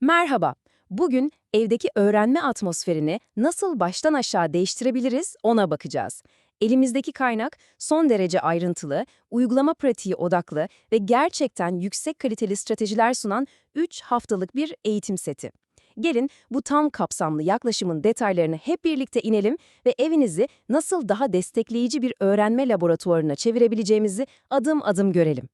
Merhaba. Bugün evdeki öğrenme atmosferini nasıl baştan aşağı değiştirebiliriz ona bakacağız. Elimizdeki kaynak son derece ayrıntılı, uygulama pratiği odaklı ve gerçekten yüksek kaliteli stratejiler sunan 3 haftalık bir eğitim seti. Gelin bu tam kapsamlı yaklaşımın detaylarını hep birlikte inelim ve evinizi nasıl daha destekleyici bir öğrenme laboratuvarına çevirebileceğimizi adım adım görelim.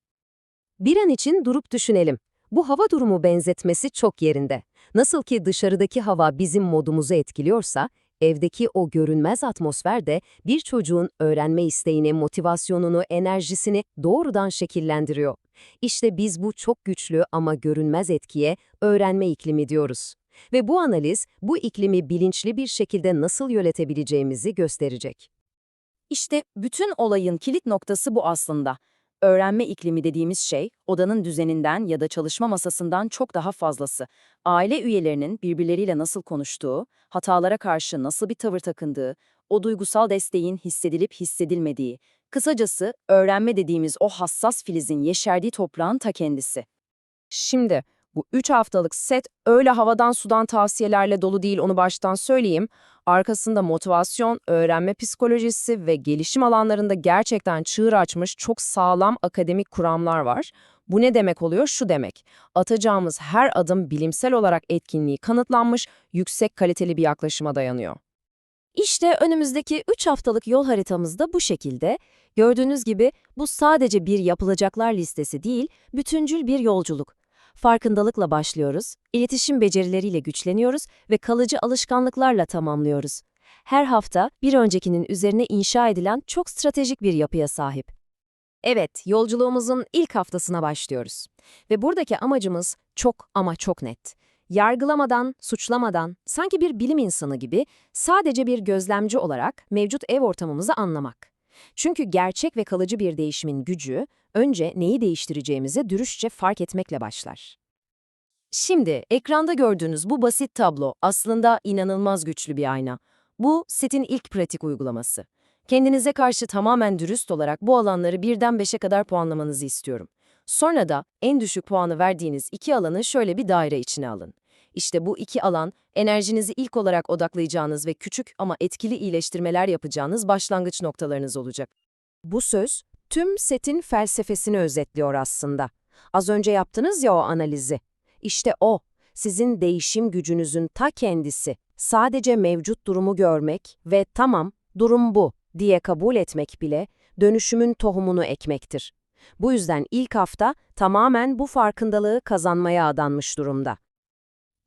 Bir an için durup düşünelim. Bu hava durumu benzetmesi çok yerinde. Nasıl ki dışarıdaki hava bizim modumuzu etkiliyorsa, evdeki o görünmez atmosfer de bir çocuğun öğrenme isteğini, motivasyonunu, enerjisini doğrudan şekillendiriyor. İşte biz bu çok güçlü ama görünmez etkiye öğrenme iklimi diyoruz. Ve bu analiz bu iklimi bilinçli bir şekilde nasıl yönetebileceğimizi gösterecek. İşte bütün olayın kilit noktası bu aslında. Öğrenme iklimi dediğimiz şey, odanın düzeninden ya da çalışma masasından çok daha fazlası. Aile üyelerinin birbirleriyle nasıl konuştuğu, hatalara karşı nasıl bir tavır takındığı, o duygusal desteğin hissedilip hissedilmediği, kısacası öğrenme dediğimiz o hassas filizin yeşerdiği toprağın ta kendisi. Şimdi bu 3 haftalık set öyle havadan sudan tavsiyelerle dolu değil onu baştan söyleyeyim. Arkasında motivasyon, öğrenme psikolojisi ve gelişim alanlarında gerçekten çığır açmış çok sağlam akademik kuramlar var. Bu ne demek oluyor? Şu demek. Atacağımız her adım bilimsel olarak etkinliği kanıtlanmış, yüksek kaliteli bir yaklaşıma dayanıyor. İşte önümüzdeki 3 haftalık yol haritamız da bu şekilde. Gördüğünüz gibi bu sadece bir yapılacaklar listesi değil, bütüncül bir yolculuk. Farkındalıkla başlıyoruz, iletişim becerileriyle güçleniyoruz ve kalıcı alışkanlıklarla tamamlıyoruz. Her hafta bir öncekinin üzerine inşa edilen çok stratejik bir yapıya sahip. Evet, yolculuğumuzun ilk haftasına başlıyoruz. Ve buradaki amacımız çok ama çok net. Yargılamadan, suçlamadan, sanki bir bilim insanı gibi sadece bir gözlemci olarak mevcut ev ortamımızı anlamak. Çünkü gerçek ve kalıcı bir değişimin gücü, önce neyi değiştireceğimizi dürüstçe fark etmekle başlar. Şimdi ekranda gördüğünüz bu basit tablo aslında inanılmaz güçlü bir ayna. Bu setin ilk pratik uygulaması. Kendinize karşı tamamen dürüst olarak bu alanları birden beşe kadar puanlamanızı istiyorum. Sonra da en düşük puanı verdiğiniz iki alanı şöyle bir daire içine alın. İşte bu iki alan, enerjinizi ilk olarak odaklayacağınız ve küçük ama etkili iyileştirmeler yapacağınız başlangıç noktalarınız olacak. Bu söz, tüm setin felsefesini özetliyor aslında. Az önce yaptınız ya o analizi. İşte o, sizin değişim gücünüzün ta kendisi. Sadece mevcut durumu görmek ve tamam, durum bu diye kabul etmek bile dönüşümün tohumunu ekmektir. Bu yüzden ilk hafta tamamen bu farkındalığı kazanmaya adanmış durumda.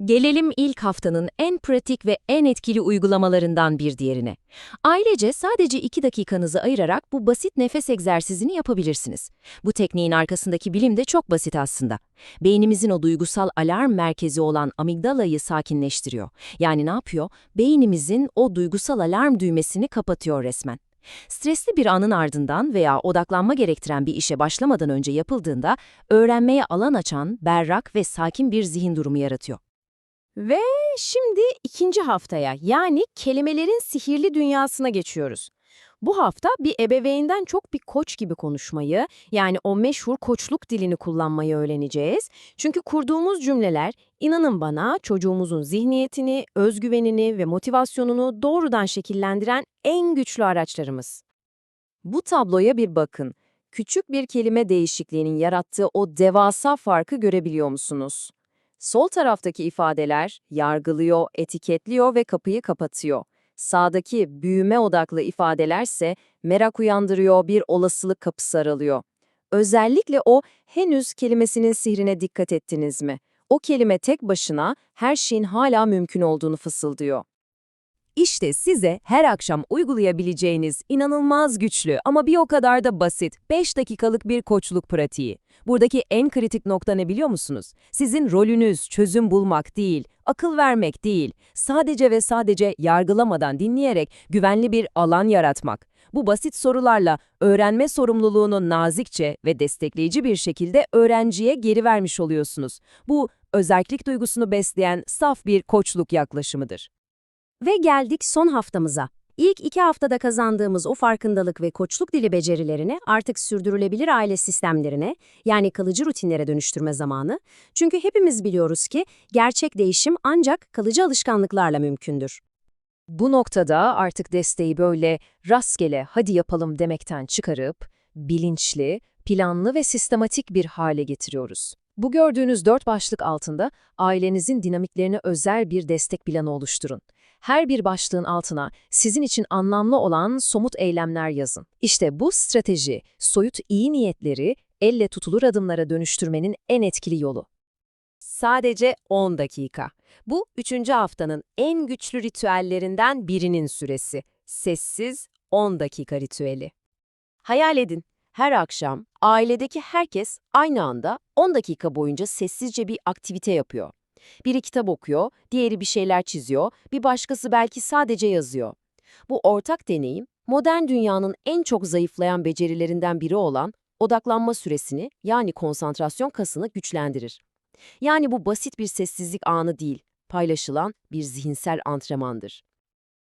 Gelelim ilk haftanın en pratik ve en etkili uygulamalarından bir diğerine. Ailece sadece 2 dakikanızı ayırarak bu basit nefes egzersizini yapabilirsiniz. Bu tekniğin arkasındaki bilim de çok basit aslında. Beynimizin o duygusal alarm merkezi olan amigdalayı sakinleştiriyor. Yani ne yapıyor? Beynimizin o duygusal alarm düğmesini kapatıyor resmen. Stresli bir anın ardından veya odaklanma gerektiren bir işe başlamadan önce yapıldığında öğrenmeye alan açan, berrak ve sakin bir zihin durumu yaratıyor. Ve şimdi ikinci haftaya yani kelimelerin sihirli dünyasına geçiyoruz. Bu hafta bir ebeveynden çok bir koç gibi konuşmayı, yani o meşhur koçluk dilini kullanmayı öğreneceğiz. Çünkü kurduğumuz cümleler, inanın bana, çocuğumuzun zihniyetini, özgüvenini ve motivasyonunu doğrudan şekillendiren en güçlü araçlarımız. Bu tabloya bir bakın. Küçük bir kelime değişikliğinin yarattığı o devasa farkı görebiliyor musunuz? Sol taraftaki ifadeler yargılıyor, etiketliyor ve kapıyı kapatıyor. Sağdaki büyüme odaklı ifadelerse merak uyandırıyor, bir olasılık kapısı aralıyor. Özellikle o henüz kelimesinin sihrine dikkat ettiniz mi? O kelime tek başına her şeyin hala mümkün olduğunu fısıldıyor. İşte size her akşam uygulayabileceğiniz inanılmaz güçlü ama bir o kadar da basit 5 dakikalık bir koçluk pratiği. Buradaki en kritik nokta ne biliyor musunuz? Sizin rolünüz çözüm bulmak değil, akıl vermek değil, sadece ve sadece yargılamadan dinleyerek güvenli bir alan yaratmak. Bu basit sorularla öğrenme sorumluluğunu nazikçe ve destekleyici bir şekilde öğrenciye geri vermiş oluyorsunuz. Bu, özellik duygusunu besleyen saf bir koçluk yaklaşımıdır. Ve geldik son haftamıza. İlk iki haftada kazandığımız o farkındalık ve koçluk dili becerilerini artık sürdürülebilir aile sistemlerine, yani kalıcı rutinlere dönüştürme zamanı. Çünkü hepimiz biliyoruz ki gerçek değişim ancak kalıcı alışkanlıklarla mümkündür. Bu noktada artık desteği böyle rastgele hadi yapalım demekten çıkarıp bilinçli, planlı ve sistematik bir hale getiriyoruz. Bu gördüğünüz dört başlık altında ailenizin dinamiklerine özel bir destek planı oluşturun. Her bir başlığın altına sizin için anlamlı olan somut eylemler yazın. İşte bu strateji, soyut iyi niyetleri elle tutulur adımlara dönüştürmenin en etkili yolu. Sadece 10 dakika. Bu 3. haftanın en güçlü ritüellerinden birinin süresi. Sessiz 10 dakika ritüeli. Hayal edin, her akşam ailedeki herkes aynı anda 10 dakika boyunca sessizce bir aktivite yapıyor. Biri kitap okuyor, diğeri bir şeyler çiziyor, bir başkası belki sadece yazıyor. Bu ortak deneyim, modern dünyanın en çok zayıflayan becerilerinden biri olan odaklanma süresini yani konsantrasyon kasını güçlendirir. Yani bu basit bir sessizlik anı değil, paylaşılan bir zihinsel antrenmandır.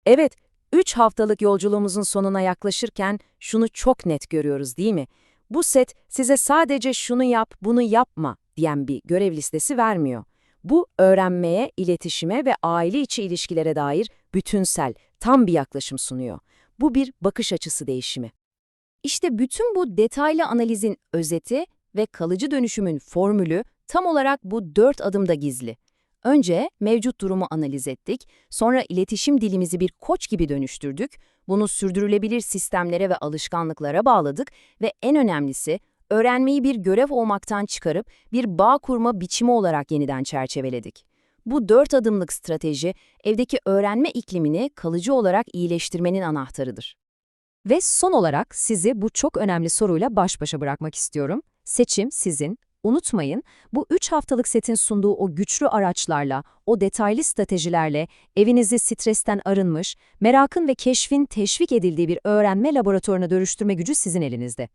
Evet, 3 haftalık yolculuğumuzun sonuna yaklaşırken şunu çok net görüyoruz değil mi? Bu set size sadece şunu yap, bunu yapma diyen bir görev listesi vermiyor. Bu öğrenmeye, iletişime ve aile içi ilişkilere dair bütünsel, tam bir yaklaşım sunuyor. Bu bir bakış açısı değişimi. İşte bütün bu detaylı analizin özeti ve kalıcı dönüşümün formülü tam olarak bu dört adımda gizli. Önce mevcut durumu analiz ettik, sonra iletişim dilimizi bir koç gibi dönüştürdük, bunu sürdürülebilir sistemlere ve alışkanlıklara bağladık ve en önemlisi öğrenmeyi bir görev olmaktan çıkarıp bir bağ kurma biçimi olarak yeniden çerçeveledik. Bu dört adımlık strateji evdeki öğrenme iklimini kalıcı olarak iyileştirmenin anahtarıdır. Ve son olarak sizi bu çok önemli soruyla baş başa bırakmak istiyorum. Seçim sizin. Unutmayın, bu 3 haftalık setin sunduğu o güçlü araçlarla, o detaylı stratejilerle evinizi stresten arınmış, merakın ve keşfin teşvik edildiği bir öğrenme laboratuvarına dönüştürme gücü sizin elinizde.